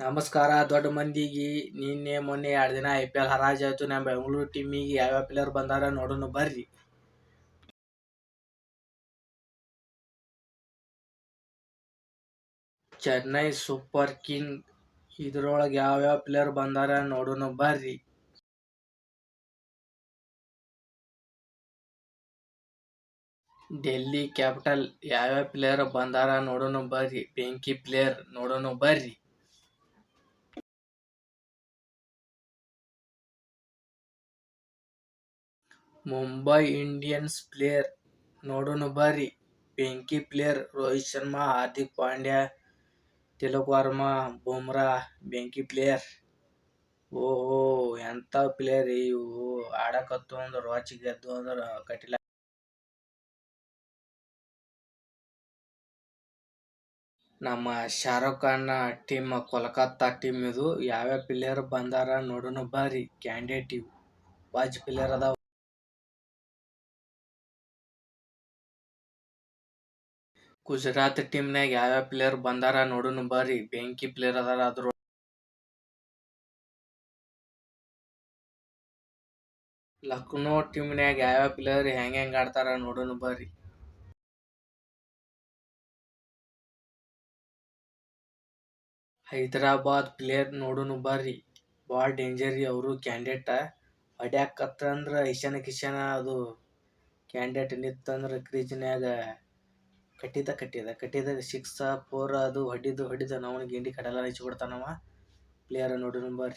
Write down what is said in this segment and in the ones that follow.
ನಮಸ್ಕಾರ, ದೊಡ್ಡ ಮಂದಿಗೆ. ನಿನ್ನೆ, ಮೊನ್ನೆ ಎರಡು ದಿನ ಐ ಪಿ ಎಲ್ ಹರಾಜ್ ಆಯ್ತು. ನಮ್ಮ ಬೆಂಗಳೂರು ಟೀಮಿಗೆ ಯಾವ್ಯಾವ ಪ್ಲೇಯರ್ ಬಂದಾರ ನೋಡೋಣ, ಬರ್ರಿ. ಚೆನ್ನೈ ಸೂಪರ್ ಕಿಂಗ್, ಇದ್ರೊಳಗೆ ಯಾವ್ಯಾವ ಪ್ಲೇಯರ್ ಬಂದಾರ ನೋಡೋಣ, ಬರ್ರಿ. ಡೆಲ್ಲಿ ಕ್ಯಾಪಿಟಲ್ ಯಾವ್ಯಾವ ಪ್ಲೇಯರ್ ಬಂದಾರ ನೋಡೋಣ, ಬರ್ರಿ. ಬೆಂಕಿ ಪ್ಲೇಯರ್ ನೋಡೋಣ, ಬರ್ರಿ. Mumbai Indians player. ನೋಡೋಣ ಬರ್ರಿ. ಬೆಂಕಿ ಪ್ಲೇಯರ್ ರೋಹಿತ್ ಶರ್ಮಾ, ಹಾರ್ದಿಕ್ ಪಾಂಡ್ಯ, ತಿಲಕ್ ವರ್ಮಾ, ಬುಮ್ರಾ, ಬೆಂಕಿ ಪ್ಲೇಯರ್. ಓಹೋ ಎಂಥ ಪ್ಲೇಯರ್ ಇವು ಆಡಕತ್ತು ಅಂದ್ರೆ ರೋಚಿ ಗೆದ್ದು ಅಂದ್ರೆ, ಕಟಿಲ. ನಮ್ಮ ಶಾರುಖ್ ಖಾನ್ ಟೀಮ್ ಕೋಲ್ಕತ್ತಾ ಟೀಮ್ ಇದು. ಯಾವ್ಯಾವ ಪ್ಲೇಯರ್ ಬಂದಾರ ನೋಡೋಣ ಬರ್ರಿ. ಕ್ಯಾಂಡಿಡೇಟ್ ಇವು. ವಾಚ್ ಪ್ಲೇಯರ್ ಅದಾವ. ಗುಜರಾತ್ ಟೀಮ್ನ್ಯಾಗ ಯಾವ್ಯಾವ ಪ್ಲೇಯರ್ ಬಂದಾರ ನೋಡುನು ಬರ್ರಿ. ಬೆಂಕಿ ಪ್ಲೇಯರ್ ಅದಾರ ಅದ್ರ ಲಕ್ನೋ ಟೀಮ್ನಾಗ ಯಾವ್ಯಾವ ಪ್ಲೇಯರ್ ಹೆಂಗ್ ಹೆಂಗ್ ಆಡ್ತಾರ ನೋಡುನು ಬರ್ರಿ. ಹೈದರಾಬಾದ್ ಪ್ಲೇಯರ್ ನೋಡುನು ಬರ್ರಿ. ಭಾಳ ಡೇಂಜರಿ ಅವರು ಕ್ಯಾಂಡಿಡೇಟ ಹೊಡ್ಯಾಕತ್ತಂದ್ರ ಇಶಾನ ಕಿಶಾನ ಅದು ಕ್ಯಾಂಡಿಡೇಟ್ ನಿತ್ತಂದ್ರ ಕ್ರೀಜ್ನ್ಯಾಗ ಕಟ್ಟಿದ ಕಟ್ಟಿದ ಕಟ್ಟಿದ ಸಿಕ್ಸ್ ಫೋರ್ ಅದು ಹೊಡಿದು ಹೊಡಿದ ನಾವು ಗಿಂಡಿ ಕಡಲ ಹಚ್ಚಿ ಕೊಡ್ತಾನವ. ಪ್ಲೇಯರ್ ನೋಡಿ ನಂಬರ್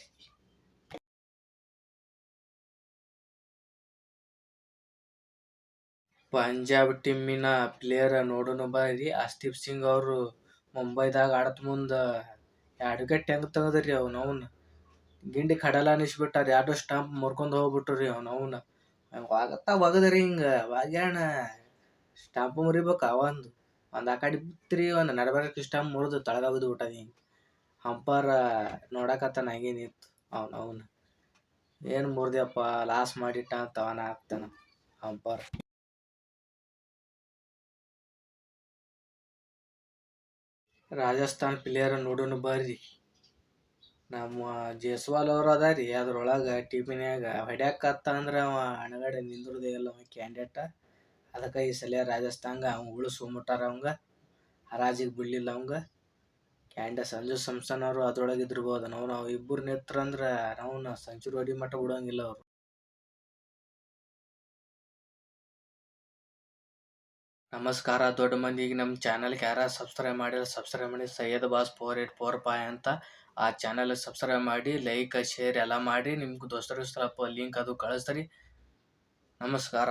ಪಂಜಾಬ್ ಟೀಮಿನ ಪ್ಲೇಯರ್ ನೋಡೋಣ ಬರ್ರಿ ಅಸ್ದೀಪ್ ಸಿಂಗ್ ಅವರು ಮುಂಬೈದಾಗ ಆಡತ್ ಮುಂದ. ಎರಡು ಗಟ್ಟಿ ಹೆಂಗ್ ತಗದ್ರಿ ಅವ್ನ ಅವ್ನ. ಗಿಂಡಿ ಕಡಲ ಅನಿಸ್ಬಿಟ್ಟಾರ ಎರಡು ಸ್ಟಾಂಪ್ ಮುರ್ಕೊಂಡ್ ಹೋಗ್ಬಿಟ್ರಿ ಅವ್ನ ಅವ್ನ. ಆಗತ್ತ ಒಗದ್ರಿ ಹಿಂಗ. ವಾಗ್ಯಾಣ ಸ್ಟಂಪ್ ಮುರಿಬೇಕು ಒಂದು ಒಂದು ಆ ಕಡೆ ಬಿತ್ರಿ, ಒಂದು ನಡಬರ್ಕ ಸ್ಟಾಂಪ್ ಮುರಿದು ತಳಗ ಬಿದ್ದು ಬಿಟ್ಟದ ಹಿಂಗೆ ಹಂಪರ್ ನೋಡಕತ್ತಾನ ಹಂಗೆ ನಿಂತು ಅವ್ನ ಅವ್ನ. ಏನು ಮುರಿದ್ಯಪ್ಪ ಲಾಸ್ ಮಾಡಿಟ್ಟ ಅಂತ ಅವನ ಹಾಕ್ತಾನ ಹಂಪರ್. ರಾಜಸ್ಥಾನ್ ಪ್ಲೇಯರ್ ನೋಡೋನು ಬರ್ರಿ. ನಮ್ಮ ಜೈಸ್ವಾಲ್ ಅವ್ರು ಅದಾರಿ, ಅದ್ರೊಳಗೆ ಟಿಫಿನ್ಯಾಗ ಹೊಡ್ಯಾಕತ್ತ ಅಂದ್ರೆ ಅವ ಹಣಗಡೆ ನಿಂದ್ರದೇ ಇಲ್ಲ ಕ್ಯಾಂಡಿಡೇಟ ಅದಕ್ಕೆ ಈ ಸಲ ರಾಜಸ್ಥಾನ್ಗ ಅವ್ನು ಉಳಿಸ್ಕೊಂಬಿಟ್ಟಾರ ಅವಂಗ, ಹರಾಜಿಗೆ ಬಿಡಲಿಲ್ಲ ಅವಂಗ. ಕ್ಯಾಂಡ ಸಂಜು ಸಂಸನ್ ಅವರು ಅದ್ರೊಳಗೆ ಇದ್ರಬೋದು. ನಾವು ನಾವು ಇಬ್ಬರು ನಿತ್ರಂದ್ರೆ ನಾವು ಸಂಚುರಿ ಹೊಡಿ ಮಟ್ಟ ಬಿಡೋಂಗಿಲ್ಲ ಅವರು. ನಮಸ್ಕಾರ ದೊಡ್ಡ ಮಂದಿಗೆ ನಮ್ಮ ಚಾನಲ್ಗೆ ಯಾರು ಸಬ್ಸ್ಕ್ರೈಬ್ ಮಾಡಿಲ್ಲ ಸಬ್ಸ್ಕ್ರೈಬ್ ಮಾಡಿ Syed boss four eight four five ಅಂತ ಆ ಚಾನಲ್ ಸಬ್ಸ್ಕ್ರೈಬ್ ಮಾಡಿ ಲೈಕ್ ಶೇರ್ ಎಲ್ಲ ಮಾಡಿ. ನಿಮ್ಗೆ ದೋಸ್ತರಿಗೆ ಸ್ವಲ್ಪ ಲಿಂಕ್ ಅದು ಕಳಿಸ್ತೀರಿ ನಮಸ್ಕಾರ.